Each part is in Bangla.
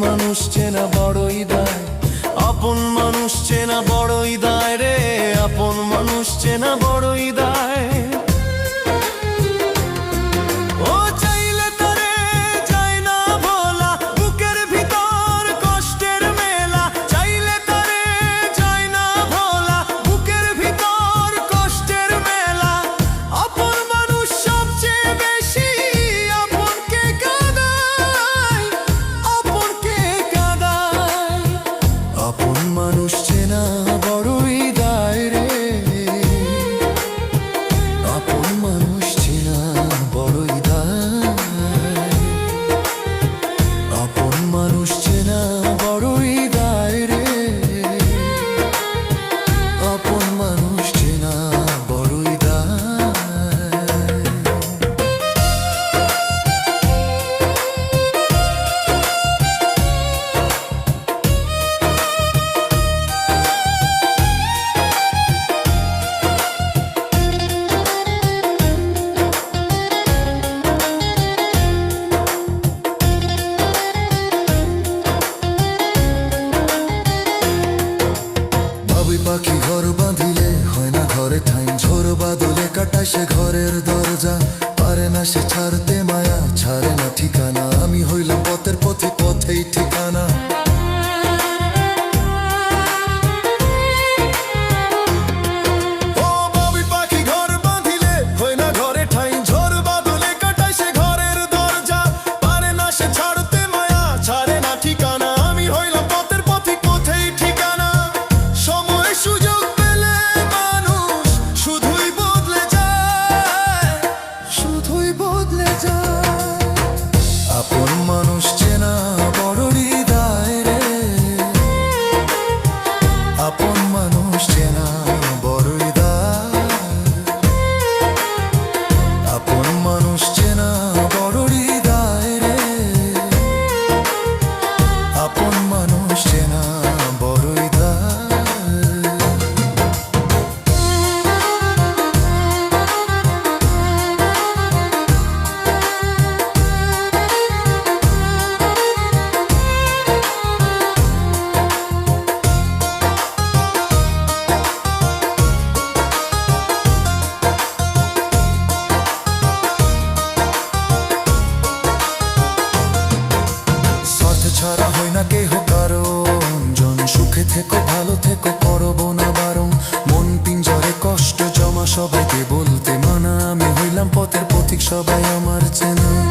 মানুষ চেনা ছাড়া হয় না কেহ কারও জন সুখে থেকো, ভালো থেকো, করব না বারণ। মন পিঞ্জরে কষ্ট জমা সবাইকে বলতে মানা। আমি হইলাম পথের পথিক, সবাই আমার চেনা।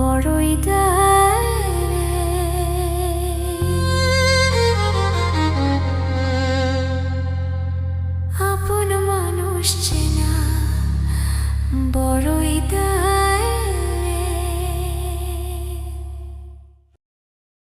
বড়ই দেয়